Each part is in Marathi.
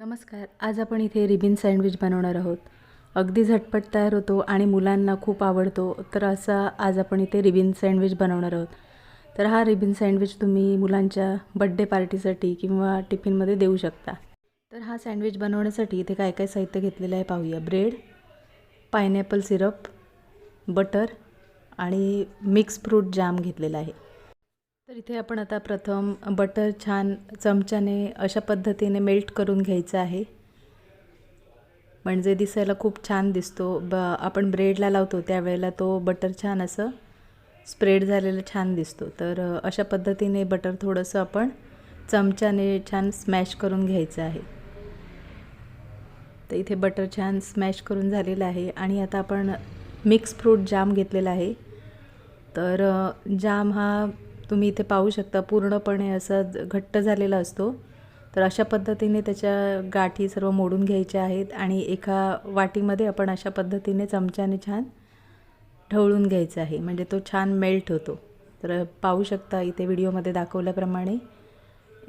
नमस्कार आज आपण इथे रिबिन सँडविच बनवणार आहोत. अगदी झटपट तयार होतो आणि मुलांना खूप आवडतो तर असा आज आपण इथे रिबिन सँडविच बनवणार आहोत. तर हा रिबिन सँडविच तुम्ही मुलांच्या बड्डे पार्टीसाठी किंवा टिफिनमध्ये देऊ शकता. तर हा सँडविच बनवण्यासाठी इथे काय काय साहित्य घेतलेलं आहे पाहूया. ब्रेड पायनॅपल सिरप बटर आणि मिक्स फ्रूट जाम घेतलेला आहे. तर इथे आपण आता प्रथम बटर छान चमच्याने अशा पद्धतीने मेल्ट करून घ्यायचं आहे. म्हणजे दिसायला खूप छान दिसतो. ब आपण ब्रेडला लावतो त्यावेळेला तो बटर छान असं स्प्रेड झालेलं छान दिसतो. तर अशा पद्धतीने बटर थोडंसं आपण चमच्याने छान स्मॅश करून घ्यायचं आहे. तर इथे बटर छान स्मॅश करून झालेलं आहे. आणि आता आपण मिक्स फ्रूट जाम घेतलेला आहे. तर जाम हा तुम्ही इथे पाहू शकता पूर्णपणे असा ज- घट्ट झालेला असतो. तर अशा पद्धतीने त्याच्या गाठी सर्व मोडून घ्यायच्या आहेत आणि एका वाटीमध्ये आपण अशा पद्धतीने चमच्याने छान ढवळून घ्यायचं आहे. म्हणजे तो छान मेल्ट होतो. तर पाहू शकता इथे व्हिडिओमध्ये दाखवल्याप्रमाणे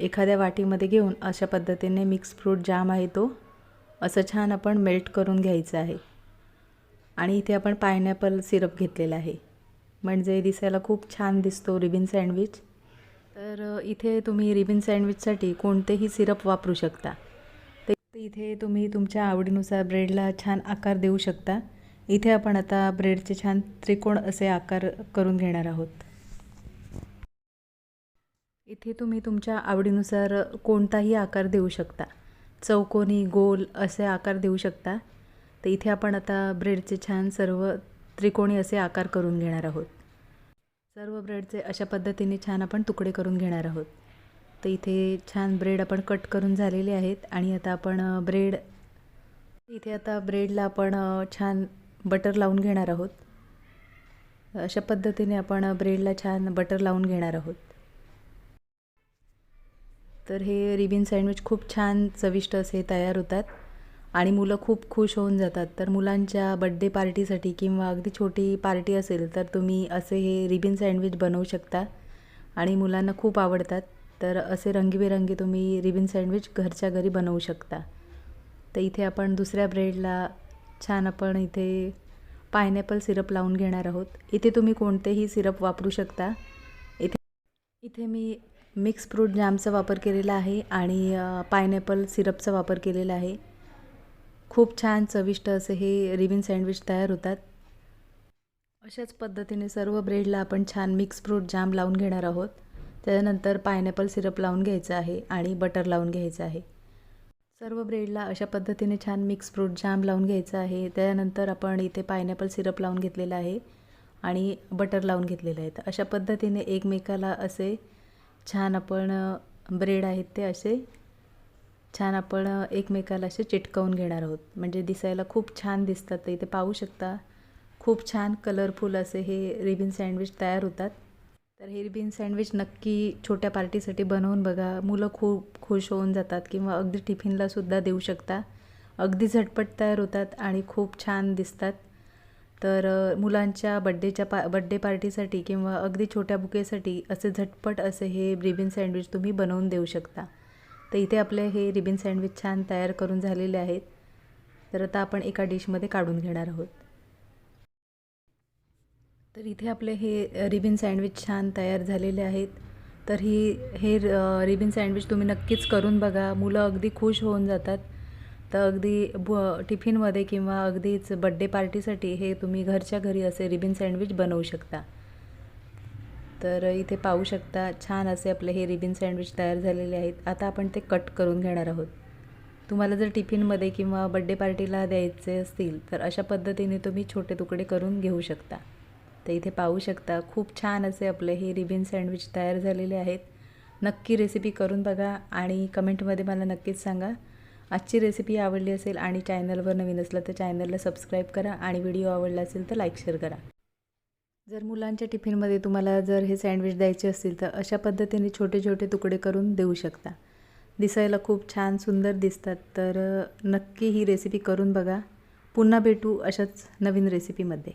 एखाद्या वाटीमध्ये घेऊन अशा पद्धतीने मिक्स फ्रूट जाम आहे तो. असं छान आपण मेल्ट करून घ्यायचं आहे. आणि इथे आपण पायनॅपल सिरप घेतलेला आहे. म्हणजे दिसायला खूप छान दिसतो रिबिन सँडविच. तर इथे तुम्ही रिबिन सँडविचसाठी कोणतेही सिरप वापरू शकता. ते इथे तुम्ही तुमच्या आवडीनुसार ब्रेडला छान आकार देऊ शकता. इथे आपण आता ब्रेडचे छान त्रिकोण असे आकार करून घेणार आहोत. इथे तुम्ही तुमच्या आवडीनुसार कोणताही आकार देऊ शकता. चौकोनी गोल असे आकार देऊ शकता. तर इथे आपण आता ब्रेडचे छान सर्व त्रिकोणी असे आकार करून घेणार आहोत. सर्व ब्रेडचे अशा पद्धतीने छान आपण तुकडे करून घेणार आहोत. तर इथे छान ब्रेड आपण कट करून झालेले आहेत आणि आता आपण ब्रेड इथे आता ब्रेडला आपण छान बटर लावून घेणार आहोत. अशा पद्धतीने आपण ब्रेडला छान बटर लावून घेणार आहोत. तर हे रिबिन सँडविच खूप छान चविष्ट असे तयार होतात. आणि मुलं खूप खुश होऊन जातात. तर मुलांच्या बड्डे पार्टीसाठी किंवा अगदी छोटी पार्टी असेल तर तुम्ही असे हे रिबिन सँडविच बनवू शकता. आणि मुलांना खूप आवडतात. तर असे रंगीबेरंगी तुम्ही रिबिन सँडविच घरच्या घरी बनवू शकता. तर इथे आपण दुसऱ्या ब्रेडला छान आपण इथे पायनॅपल सिरप लावून घेणार आहोत. इथे तुम्ही कोणतेही सिरप वापरू शकता. इथे इथे मी मिक्स फ्रूट जॅमचा वापर केलेला आहे आणि पायनॅपल सिरपचा वापर केलेला आहे. खूप छान चविष्ट असे हे रिबिन सँडविच तयार होतात. अशाच पद्धतीने सर्व ब्रेडला आपण छान मिक्स फ्रूट जाम लावून घेणार आहोत. त्याच्यानंतर पायनॅपल सिरप लावून घ्यायचं आहे आणि बटर लावून घ्यायचं आहे. सर्व ब्रेडला अशा पद्धतीने छान मिक्स फ्रूट जाम लावून घ्यायचं आहे. त्यानंतर आपण इथे पायनॅपल सिरप लावून घेतलेला आहे आणि बटर लावून घेतलेलं आहे तर अशा पद्धतीने एकमेकाला असे छान आपण ब्रेड आहेत ते असे छान आपण एकमेकाला असे चिटकवून घेणार आहोत. म्हणजे दिसायला खूप छान दिसतात. तर इथे पाहू शकता खूप छान कलरफुल असे हे रिबिन सँडविच तयार होतात. तर हे रिबिन सँडविच नक्की छोट्या पार्टीसाठी बनवून बघा. मुलं खूप खुश होऊन जातात किंवा अगदी टिफिनला सुद्धा देऊ शकता. अगदी झटपट तयार होतात आणि खूप छान दिसतात. तर मुलांच्या बड्डेच्या पा बड्डे पार्टीसाठी किंवा अगदी छोट्या बुकेसाठी असे झटपट असे हे रिबिन सँडविच तुम्ही बनवून देऊ शकता. तर इथे आपले हे रिबिन सँडविच छान तयार करून झालेले आहेत. तर आता आपण एका डिशमध्ये काढून घेणार आहोत. तर इथे आपले हे रिबिन सँडविच छान तयार झालेले आहेत. तर ही हे रिबिन सँडविच तुम्ही नक्कीच करून बघा. मुलं अगदी खुश होऊन जातात. तर अगदी ब टिफिनमध्ये किंवा अगदीच बड्डे पार्टीसाठी हे तुम्ही घरच्या घरी असे रिबिन सँडविच बनवू शकता. तर इथे पाहू शकता छान असे आपले हे रिबिन सँडविच तयार झालेले आहेत. आता आपण ते कट करून घेणार आहोत. तुम्हाला जर टिफिनमध्ये किंवा बड्डे पार्टीला द्यायचे असतील तर अशा पद्धतीने तुम्ही छोटे तुकडे करून घेऊ शकता. तर इथे पाहू शकता खूप छान असे आपले हे रिबिन सँडविच तयार झालेले आहेत. नक्की रेसिपी करून बघा आणि कमेंटमध्ये मला नक्कीच सांगा. आजची रेसिपी आवडली असेल आणि चॅनलवर नवीन असलं तर चॅनलला सबस्क्राईब करा आणि व्हिडिओ आवडला असेल तर लाईक शेअर करा. जर मुलांच्या टिफिनमध्ये तुम्हाला जर हे सँडविच द्यायचे असतील तर अशा पद्धतीने छोटे छोटे तुकडे करून देऊ शकता. दिसायला खूप छान सुंदर दिसतात तर नक्की ही रेसिपी करून बघा. पुन्हा भेटू अशाच नवीन रेसिपीमध्ये